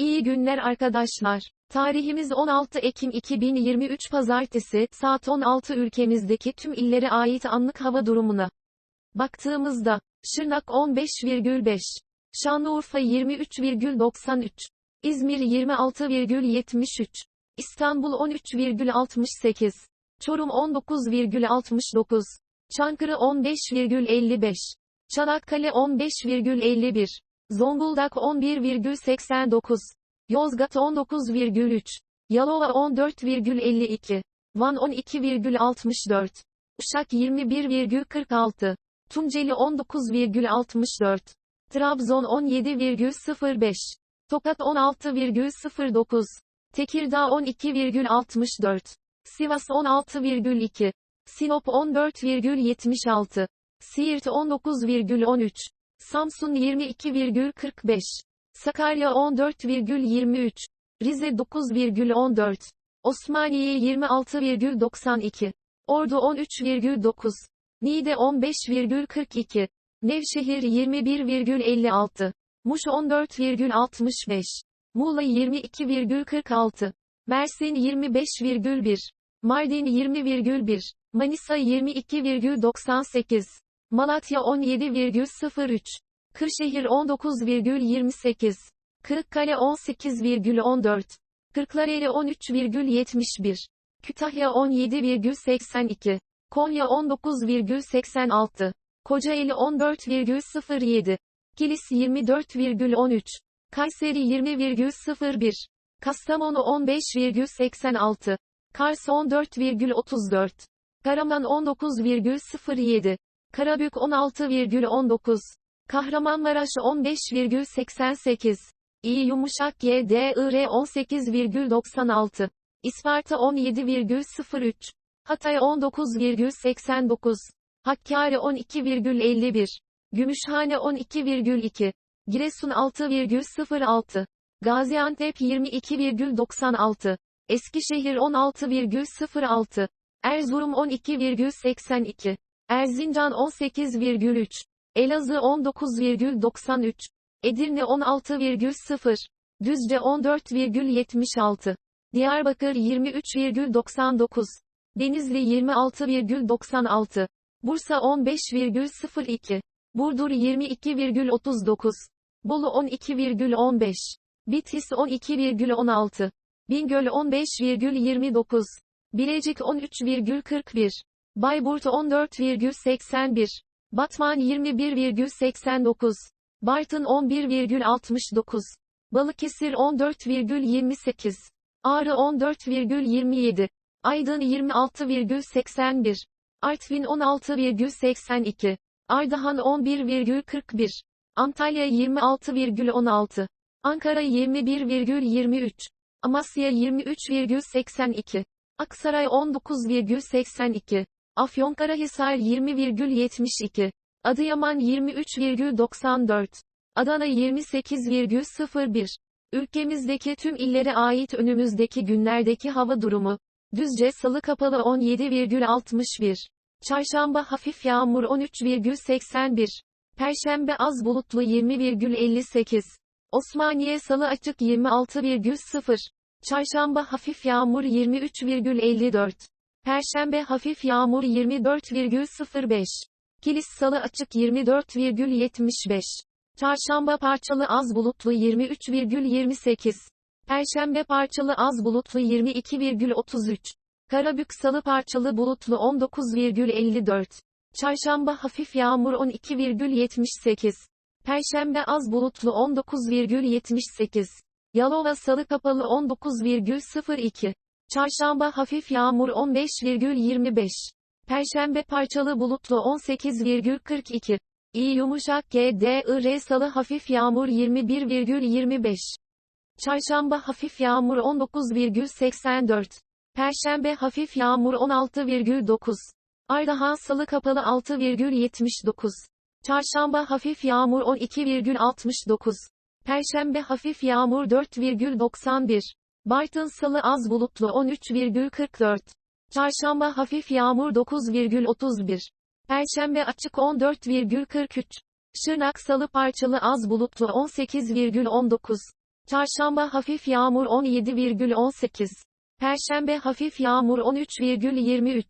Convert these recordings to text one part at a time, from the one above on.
İyi günler arkadaşlar. Tarihimiz 16 Ekim 2023 Pazartesi, saat 16 ülkemizdeki tüm illere ait anlık hava durumuna. Baktığımızda, Şırnak 15,5, Şanlıurfa 23,93, İzmir 26,73, İstanbul 13,68, Çorum 19,69, Çankırı 15,55, Çanakkale 15,51, Zonguldak 11,89, Yozgat 19,3, Yalova 14,52, Van 12,64, Uşak 21,46, Tunceli 19,64, Trabzon 17,05, Tokat 16,09, Tekirdağ 12,64, Sivas 16,2, Sinop 14,76, Siirt 19,13, Samsun 22,45, Sakarya 14,23, Rize 9,14, Osmaniye 26,92, Ordu 13,9, Niğde 15,42, Nevşehir 21,56, Muş 14,65, Muğla 22,46, Mersin 25,1, Mardin 20,1, Manisa 22,98, Malatya 17,03, Kırşehir 19,28, Kırıkkale 18,14, Kırklareli 13,71, Kütahya 17,82, Konya 19,86, Kocaeli 14,07, Kilis 24,13, Kayseri 20,01, Kastamonu 15,86, Kars 14,34, Karaman 19,07, Karabük 16,19, Kahramanmaraş 15,88, İyi yumuşak GDIR 18,96, İsparta 17,03, Hatay 19,89, Hakkari 12,51, Gümüşhane 12,2, Giresun 6,06, Gaziantep 22,96, Eskişehir 16,06, Erzurum 12,82, Erzincan 18,3, Elazığ 19,93, Edirne 16,0, Düzce 14,76, Diyarbakır 23,99, Denizli 26,96, Bursa 15,02, Burdur 22,39, Bolu 12,15, Bitlis 12,16, Bingöl 15,29, Bilecik 13,41, Bayburt 14,81, Batman 21,89, Bartın 11,69, Balıkesir 14,28, Ağrı 14,27, Aydın 26,81, Artvin 16,82, Ardahan 11,41, Antalya 26,16, Ankara 21,23, Amasya 23,82, Aksaray 19,82, Afyonkarahisar 20,72, Adıyaman 23,94, Adana 28,01. Ülkemizdeki tüm illere ait önümüzdeki günlerdeki hava durumu. Düzce salı kapalı 17,61. Çarşamba hafif yağmur 13,81. Perşembe az bulutlu 20,58. Osmaniye salı açık 26,0. Çarşamba hafif yağmur 23,54. Perşembe hafif yağmur 24,05. Kilis salı açık 24,75. Çarşamba parçalı az bulutlu 23,28. Perşembe parçalı az bulutlu 22,33. Karabük salı parçalı bulutlu 19,54. Çarşamba hafif yağmur 12,78. Perşembe az bulutlu 19,78. Yalova salı kapalı 19,02. Çarşamba hafif yağmur 15,25. Perşembe parçalı bulutlu 18,42. İyi yumuşak GDIR salı hafif yağmur 21,25. Çarşamba hafif yağmur 19,84. Perşembe hafif yağmur 16,9. Ardahan salı kapalı 6,79. Çarşamba hafif yağmur 12,69. Perşembe hafif yağmur 4,91. Bartın salı az bulutlu 13,44. Çarşamba hafif yağmur 9,31. Perşembe açık 14,43. Şırnak salı parçalı az bulutlu 18,19. Çarşamba hafif yağmur 17,18. Perşembe hafif yağmur 13,23.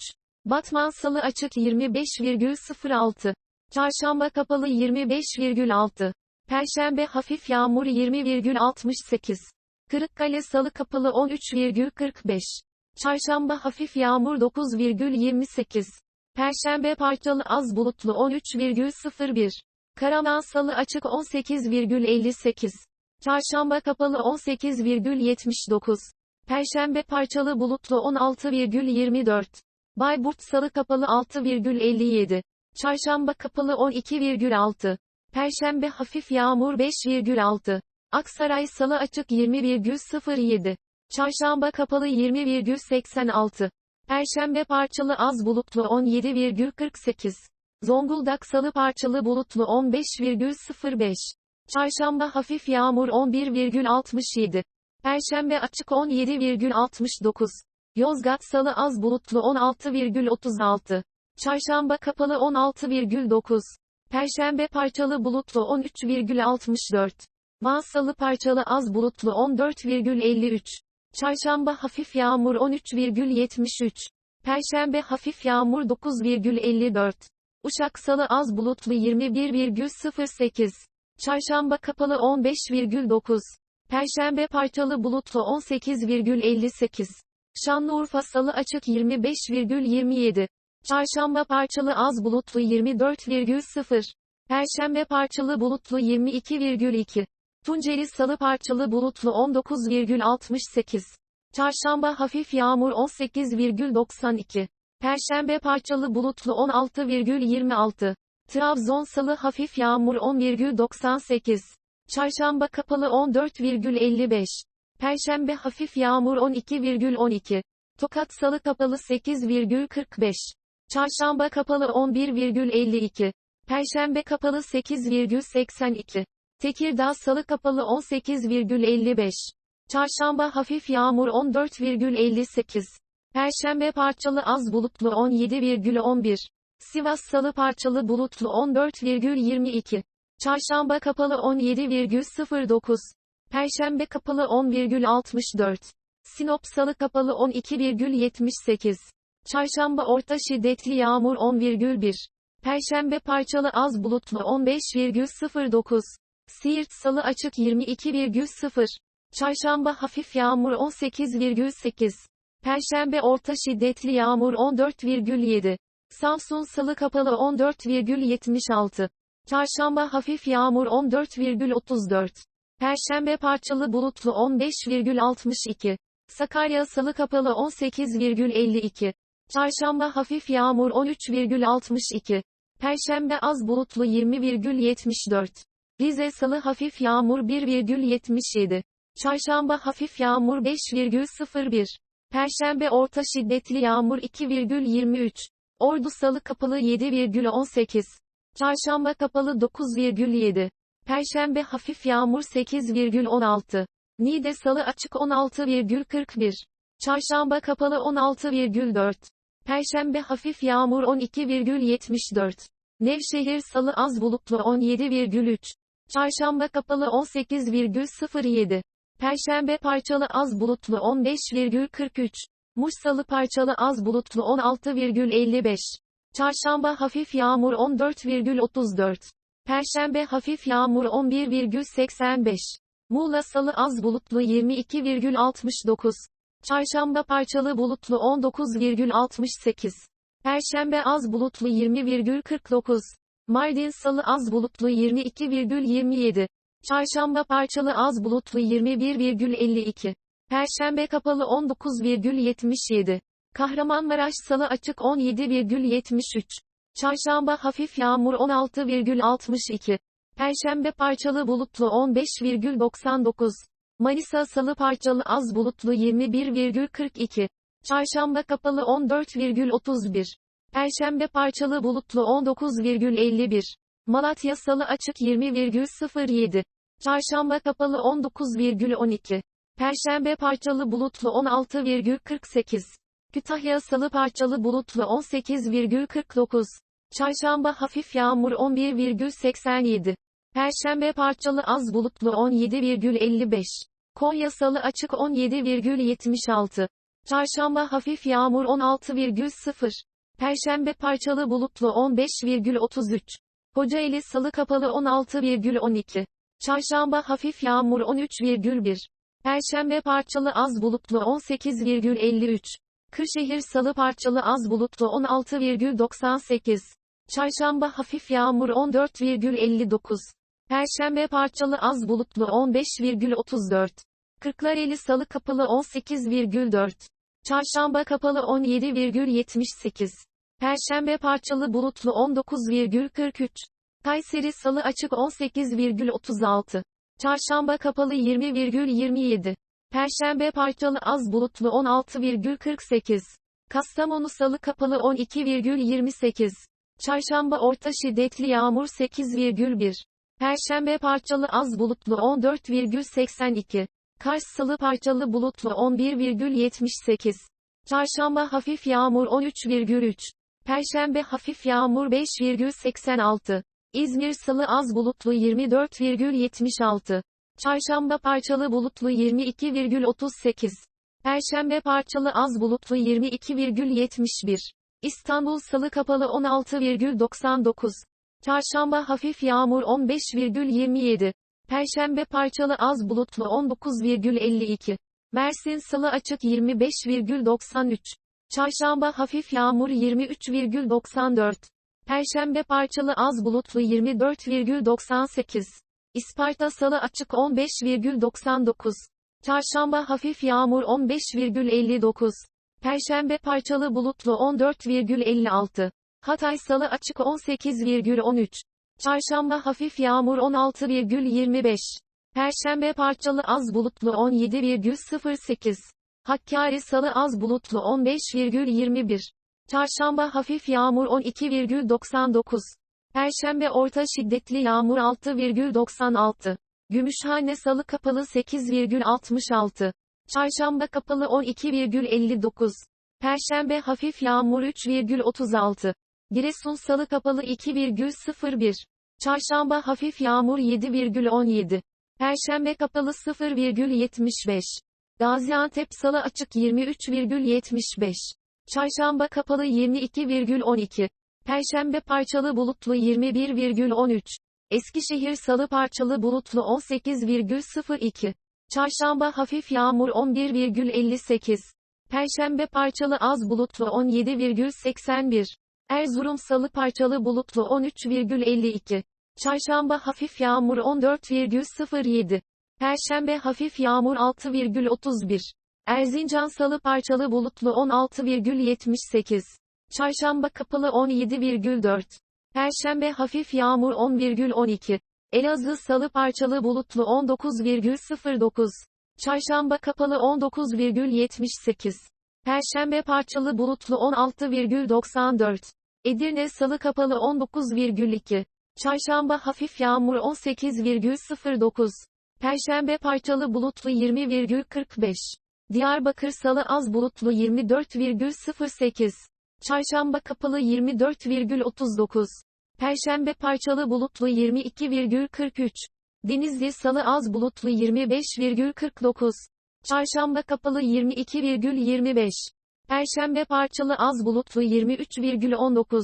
Batman salı açık 25,06. Çarşamba kapalı 25,6. Perşembe hafif yağmur 20,68. Kırıkkale salı kapalı 13,45. Çarşamba hafif yağmur 9,28. Perşembe parçalı az bulutlu 13,01. Karaman salı açık 18,58. Çarşamba kapalı 18,79. Perşembe parçalı bulutlu 16,24. Bayburt salı kapalı 6,57. Çarşamba kapalı 12,6. Perşembe hafif yağmur 5,6. Aksaray salı açık 20,07. Çarşamba kapalı 20,86. Perşembe parçalı az bulutlu 17,48. Zonguldak salı parçalı bulutlu 15,05. Çarşamba hafif yağmur 11,67. Perşembe açık 17,69. Yozgat salı az bulutlu 16,36. Çarşamba kapalı 16,9. Perşembe parçalı bulutlu 13,64. Van salı parçalı az bulutlu 14,53. Çarşamba hafif yağmur 13,73. Perşembe hafif yağmur 9,54. Uşak salı az bulutlu 21,08. Çarşamba kapalı 15,9. Perşembe parçalı bulutlu 18,58. Şanlıurfa salı açık 25,27. Çarşamba parçalı az bulutlu 24,0. Perşembe parçalı bulutlu 22,2. Tunceli salı parçalı bulutlu 19,68. Çarşamba hafif yağmur 18,92. Perşembe parçalı bulutlu 16,26. Trabzon salı hafif yağmur 11,98. Çarşamba kapalı 14,55. Perşembe hafif yağmur 12,12. Tokat salı kapalı 8,45. Çarşamba kapalı 11,52. Perşembe kapalı 8,82. Tekirdağ salı kapalı 18,55. Çarşamba hafif yağmur 14,58. Perşembe parçalı az bulutlu 17,11. Sivas salı parçalı bulutlu 14,22. Çarşamba kapalı 17,09. Perşembe kapalı 10,64. Sinop salı kapalı 12,78. Çarşamba orta şiddetli yağmur 10,1. Perşembe parçalı az bulutlu 15,09. Siirt salı açık 22,0. Çarşamba hafif yağmur 18,8. Perşembe orta şiddetli yağmur 14,7. Samsun salı kapalı 14,76. Çarşamba hafif yağmur 14,34. Perşembe parçalı bulutlu 15,62. Sakarya salı kapalı 18,52. Çarşamba hafif yağmur 13,62. Perşembe az bulutlu 20,74. Rize salı hafif yağmur 1,77. Çarşamba hafif yağmur 5,01. Perşembe orta şiddetli yağmur 2,23. Ordu salı kapalı 7,18. Çarşamba kapalı 9,7. Perşembe hafif yağmur 8,16. Niğde salı açık 16,41. Çarşamba kapalı 16,4. Perşembe hafif yağmur 12,74. Nevşehir salı az bulutlu 17,3. Çarşamba kapalı 18,07. Perşembe parçalı az bulutlu 15,43. Muş salı parçalı az bulutlu 16,55. Çarşamba hafif yağmur 14,34. Perşembe hafif yağmur 11,85. Muğla salı az bulutlu 22,69. Çarşamba parçalı bulutlu 19,68. Perşembe az bulutlu 20,49. Mardin salı az bulutlu 22,27. Çarşamba parçalı az bulutlu 21,52. Perşembe kapalı 19,77. Kahramanmaraş salı açık 17,73. Çarşamba hafif yağmur 16,62. Perşembe parçalı bulutlu 15,99. Manisa salı parçalı az bulutlu 21,42. Çarşamba kapalı 14,31. Perşembe parçalı bulutlu 19,51. Malatya salı açık 20,07. Çarşamba kapalı 19,12. Perşembe parçalı bulutlu 16,48. Kütahya salı parçalı bulutlu 18,49. Çarşamba hafif yağmur 11,87. Perşembe parçalı az bulutlu 17,55. Konya Salı açık 17,76. Çarşamba hafif yağmur 16,0. Perşembe parçalı bulutlu 15,33. Kocaeli Salı kapalı 16,12. Çarşamba hafif yağmur 13,1. Perşembe parçalı az bulutlu 18,53. Kırşehir Salı parçalı az bulutlu 16,98. Çarşamba hafif yağmur 14,59. Perşembe parçalı az bulutlu 15,34. Kırklareli Salı kapalı 18,4. Çarşamba kapalı 17,78. Perşembe parçalı bulutlu 19,43. Kayseri Salı açık 18,36. Çarşamba kapalı 20,27. Perşembe parçalı az bulutlu 16,48. Kastamonu Salı kapalı 12,28. Çarşamba orta şiddetli yağmur 8,1. Perşembe parçalı az bulutlu 14,82. Kars Salı parçalı bulutlu 11,78. Çarşamba hafif yağmur 13,3. Perşembe hafif yağmur 5,86. İzmir Salı az bulutlu 24,76. Çarşamba parçalı bulutlu 22,38. Perşembe parçalı az bulutlu 22,71. İstanbul Salı kapalı 16,99. Çarşamba hafif yağmur 15,27. Perşembe parçalı az bulutlu 19,52. Mersin Salı açık 25,93. Çarşamba hafif yağmur 23,94. Perşembe parçalı az bulutlu 24,98. İsparta Salı açık 15,99. Çarşamba hafif yağmur 15,59. Perşembe parçalı bulutlu 14,56. Hatay Salı açık 18,13. Çarşamba hafif yağmur 16,25. Perşembe parçalı az bulutlu 17,08. Hakkari Salı az bulutlu 15,21. Çarşamba hafif yağmur 12,99. Perşembe orta şiddetli yağmur 6,96. Gümüşhane Salı kapalı 8,66. Çarşamba kapalı 12,59. Perşembe hafif yağmur 3,36. Giresun Salı kapalı 2,01. Çarşamba hafif yağmur 7,17. Perşembe kapalı 0,75. Gaziantep Salı açık 23,75. Çarşamba kapalı 22,12. Perşembe parçalı bulutlu 21,13. Eskişehir Salı parçalı bulutlu 18,02. Çarşamba hafif yağmur 11,58. Perşembe parçalı az bulutlu 17,81. Erzurum Salı parçalı bulutlu 13,52. Çarşamba hafif yağmur 14,07. Perşembe hafif yağmur 6,31. Erzincan Salı parçalı bulutlu 16,78. Çarşamba kapalı 17,4. Perşembe hafif yağmur 11,12. Elazığ Salı parçalı bulutlu 19,09. Çarşamba kapalı 19,78. Perşembe parçalı bulutlu 16,94. Edirne Salı kapalı 19,2. Çarşamba hafif yağmur 18,09. Perşembe parçalı bulutlu 20,45. Diyarbakır Salı az bulutlu 24,08. Çarşamba kapalı 24,39. Perşembe parçalı bulutlu 22,43. Denizli Salı az bulutlu 25,49. Çarşamba kapalı 22,25. Perşembe parçalı az bulutlu 23,19.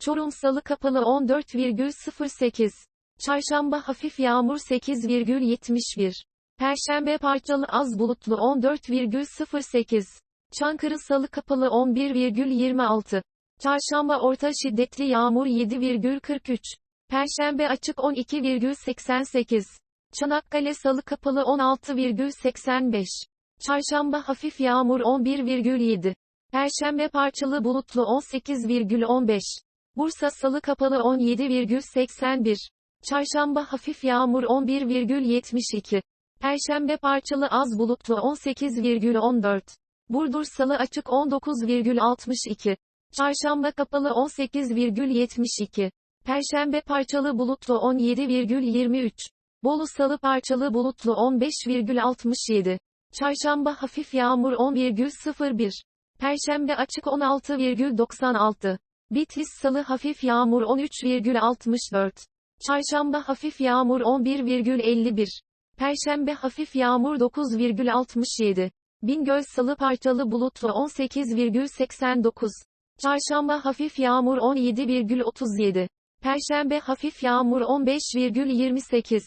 Çorum Salı kapalı 14,08. Çarşamba hafif yağmur 8,71. Perşembe parçalı az bulutlu 14,08. Çankırı Salı kapalı 11,26. Çarşamba orta şiddetli yağmur 7,43. Perşembe açık 12,88. Çanakkale Salı kapalı 16,85. Çarşamba hafif yağmur 11,7. Perşembe parçalı bulutlu 18,15. Bursa Salı kapalı 17,81. Çarşamba hafif yağmur 11,72. Perşembe parçalı az bulutlu 18,14. Burdur Salı açık 19,62. Çarşamba kapalı 18,72. Perşembe parçalı bulutlu 17,23. Bolu Salı parçalı bulutlu 15,67. Çarşamba hafif yağmur 11,01. Perşembe açık 16,96. Bitlis Salı hafif yağmur 13,64. Çarşamba hafif yağmur 11,51. Perşembe hafif yağmur 9,67. Bingöl salı parçalı bulutlu 18,89. Çarşamba hafif yağmur 17,37. Perşembe hafif yağmur 15,28.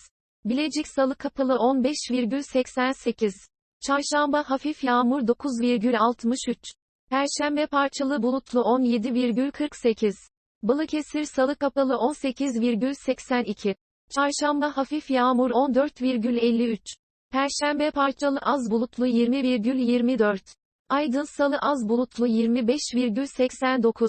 Bilecik salı kapalı 15,88. Çarşamba hafif yağmur 9,63. Perşembe parçalı bulutlu 17,48. Balıkesir salı kapalı 18,82. Çarşamba hafif yağmur 14,53. Perşembe parçalı az bulutlu 20,24. Aydın salı az bulutlu 25,89.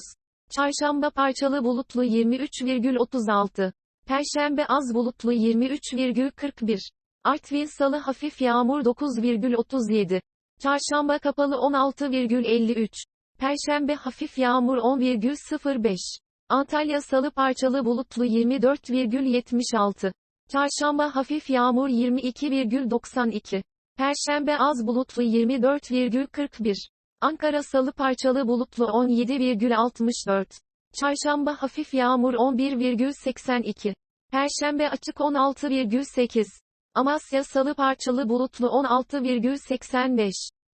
Çarşamba parçalı bulutlu 23,36. Perşembe az bulutlu 23,41. Artvin salı hafif yağmur 9,37. Çarşamba kapalı 16,53. Perşembe hafif yağmur 10,05. Antalya salı parçalı bulutlu 24,76. Çarşamba hafif yağmur 22,92. Perşembe az bulutlu 24,41. Ankara salı parçalı bulutlu 17,64. Çarşamba hafif yağmur 11,82. Perşembe açık 16,8. Amasya salı parçalı bulutlu 16,85.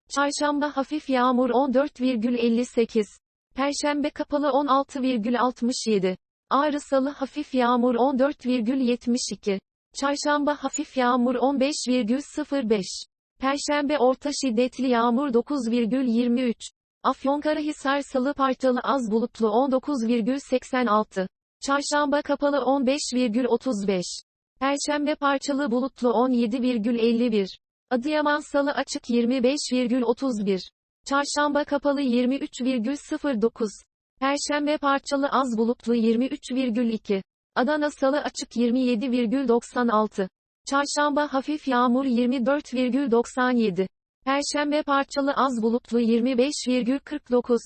Çarşamba hafif yağmur 14,58. Perşembe kapalı 16,67. Ağrı salı hafif yağmur 14,72. Çarşamba hafif yağmur 15,05. Perşembe orta şiddetli yağmur 9,23. Afyonkarahisar salı parçalı az bulutlu 19,86. Çarşamba kapalı 15,35. Perşembe parçalı bulutlu 17,51. Adıyaman salı açık 25,31. Çarşamba kapalı 23,09. Perşembe parçalı az bulutlu 23,2. Adana salı açık 27,96. Çarşamba hafif yağmur 24,97. Perşembe parçalı az bulutlu 25,49.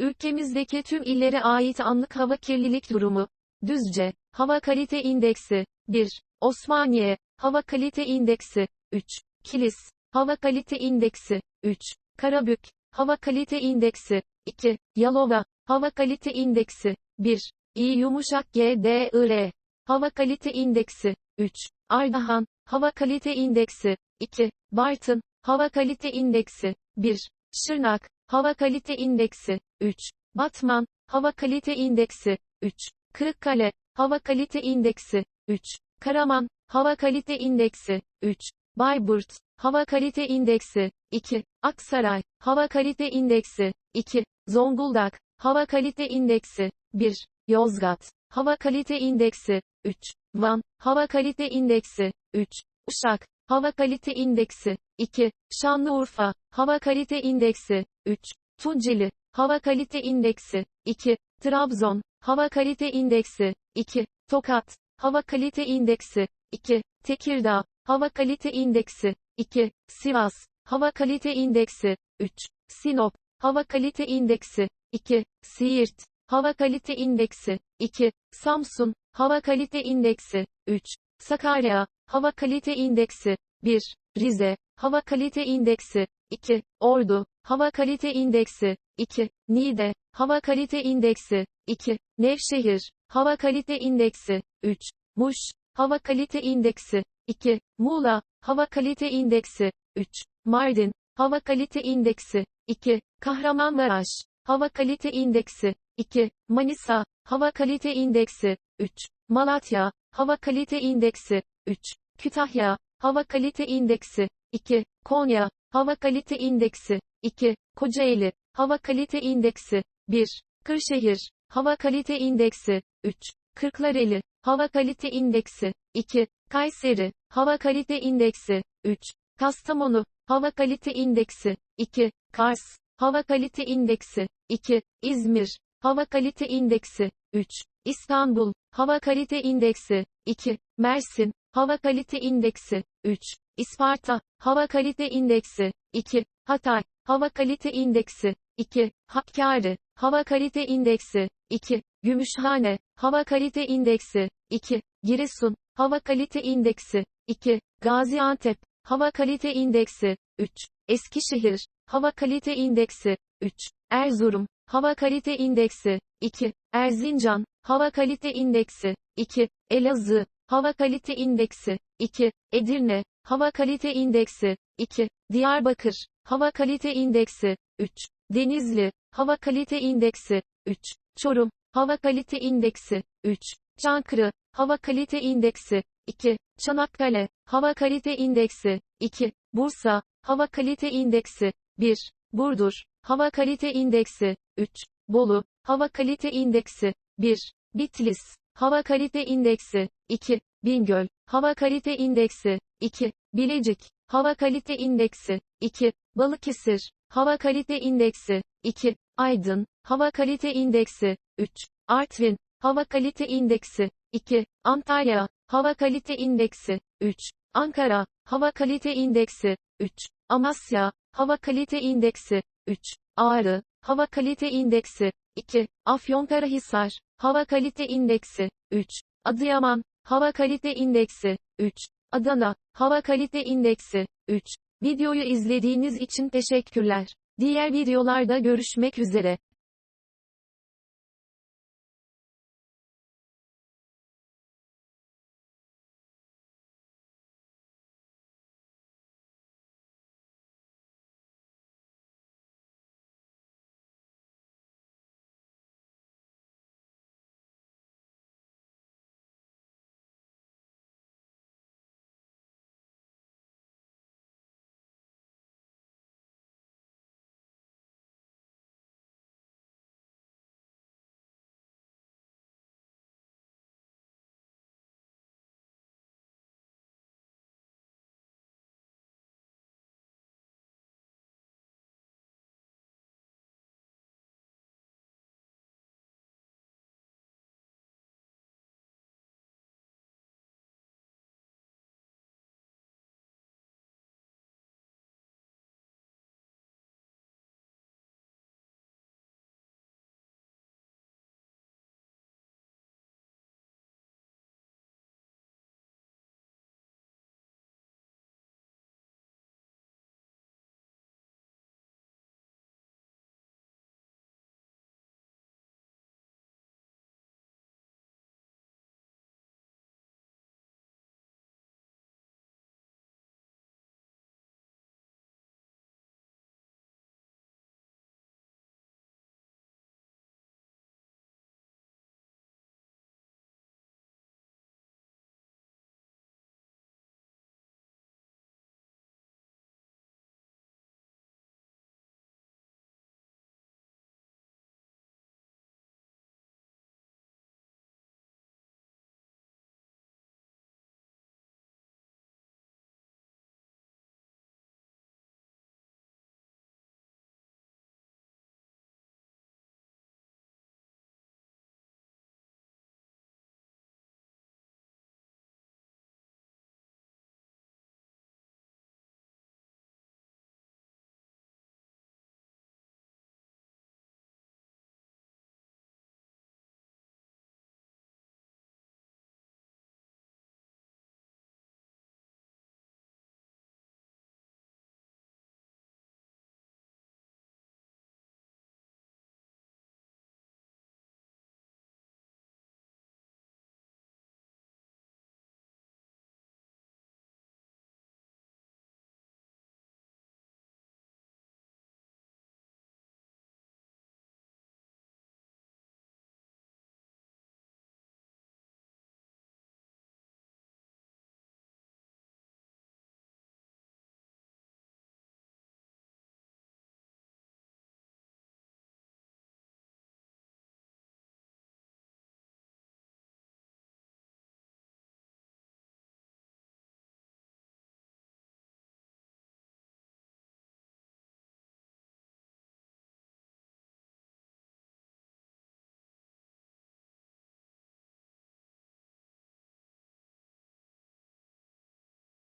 Ülkemizdeki tüm illere ait anlık hava kirlilik durumu. Düzce, hava kalite indeksi, 1. Osmaniye, hava kalite indeksi, 3. Kilis, hava kalite indeksi, 3. Karabük, hava kalite indeksi, 2. Yalova, hava kalite indeksi, 1. İyi yumuşak GDIR, hava kalite indeksi, 3. Ardahan, hava kalite indeksi, 2. Bartın, hava kalite indeksi, 1. Şırnak, hava kalite indeksi, 3. Batman, hava kalite indeksi, 3. Kırıkkale, hava kalite indeksi, 3. Karaman, hava kalite indeksi, 3. Bayburt, hava kalite indeksi, 2. Aksaray, hava kalite indeksi, 2. Zonguldak, hava kalite indeksi, 1. Yozgat, hava kalite indeksi, 3. Van, hava kalite indeksi, 3. Uşak, hava kalite indeksi, 2. Şanlıurfa, hava kalite indeksi, 3. Tunceli, hava kalite indeksi, 2. Trabzon, hava kalite indeksi, 2. Tokat, hava kalite indeksi, 2. Tekirdağ, hava kalite indeksi, 2. Sivas, hava kalite indeksi, 3. Sinop, hava kalite indeksi, 2. Siirt, hava kalite indeksi, 2. Samsun, hava kalite indeksi, 3. Sakarya, hava kalite indeksi, 1. Rize, hava kalite indeksi, 2. Ordu, hava kalite indeksi, 2. Niğde, hava kalite indeksi, 2. Nevşehir, hava kalite indeksi, 3. Muş, hava kalite indeksi, 2. Muğla, hava kalite indeksi, 3. Mardin, hava kalite indeksi, 2. Kahramanmaraş, hava kalite indeksi, 2. Manisa, hava kalite indeksi, 3. Malatya, hava kalite indeksi, 3. Kütahya, hava kalite indeksi, 2. Konya, hava kalite indeksi, 2. Kocaeli, hava kalite indeksi, 1. Kırşehir, hava kalite indeksi, 3. Kırklareli, hava kalite indeksi, 2. Kayseri, hava kalite indeksi, 3. Kastamonu, hava kalite indeksi, 2. Kars, hava kalite indeksi, 2. İzmir, hava kalite indeksi, 3. İstanbul, hava kalite indeksi, 2. Mersin, hava kalite indeksi, 3. İsparta, hava kalite indeksi, 2. Hatay, hava kalite indeksi, 2. Hakkari, hava kalite indeksi, 2. Gümüşhane, hava kalite indeksi, 2. Giresun, hava kalite indeksi, 2. Gaziantep, hava kalite indeksi, 3. Eskişehir, hava kalite indeksi, 3. Erzurum, hava kalite indeksi, 2. Erzincan, hava kalite indeksi, 2. Elazığ, hava kalite indeksi, 2. Edirne, Hava kalite indeksi 2. Diyarbakır Hava kalite indeksi 3. Denizli Hava kalite indeksi 3. Çorum Hava kalite indeksi 3. Çankırı Hava kalite indeksi 2. Çanakkale Hava kalite indeksi 2. Bursa Hava kalite indeksi 1. Burdur Hava kalite indeksi 3. Bolu Hava kalite indeksi 1. Bitlis Hava kalite indeksi 2. Bingöl Hava kalite indeksi 2. Bilecik Hava kalite indeksi 2. Balıkesir Hava kalite indeksi 2. Aydın Hava kalite indeksi 3. Artvin Hava kalite indeksi 2. Antalya Hava kalite indeksi 3. Ankara Hava kalite indeksi 3. Amasya Hava kalite indeksi 3. Ağrı Hava kalite indeksi 2. Afyonkarahisar Hava kalite indeksi 3. Adıyaman Hava kalite indeksi 3. Adana Hava kalite indeksi 3. Videoyu izlediğiniz için teşekkürler. Diğer videolarda görüşmek üzere.